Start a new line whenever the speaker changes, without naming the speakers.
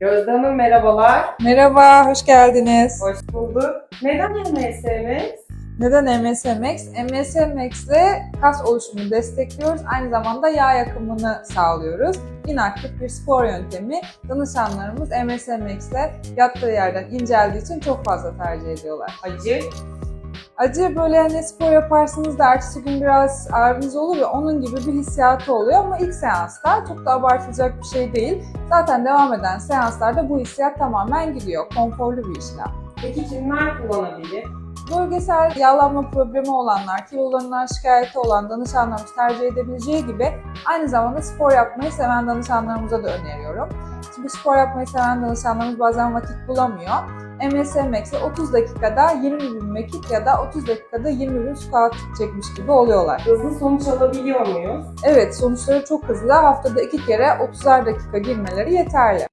Gözde Hanım merhabalar.
Merhaba, hoş geldiniz.
Hoş bulduk. Neden MSMS?
Neden MSMX? MSMX'le kas oluşumunu destekliyoruz. Aynı zamanda yağ yakımını sağlıyoruz. İnaktif bir spor yöntemi. Danışanlarımız MSMX'le yattığı yerden inceldiği için çok fazla tercih ediyorlar.
Acı.
Acı böyle hani spor yaparsınız da ertesi gün biraz ağrınız olur ya onun gibi bir hissiyatı oluyor ama ilk seansta çok da abartılacak bir şey değil. Zaten devam eden seanslarda bu hissiyat tamamen gidiyor. Konforlu bir işlem.
Peki kimler kullanabilir?
Bölgesel yağlanma problemi olanlar, kilolarından şikayeti olan danışanlarımız tercih edebileceği gibi aynı zamanda spor yapmayı seven danışanlarımıza da öneriyorum. Çünkü spor yapmayı seven danışanlarımız bazen vakit bulamıyor. MSMX'e 30 dakikada 20 bin mekik ya da 30 dakikada 20 bin squat çekmiş gibi oluyorlar.
Hızlı sonuç alabiliyor muyuz?
Evet sonuçları çok hızlı. Haftada iki kere 30'ar dakika girmeleri yeterli.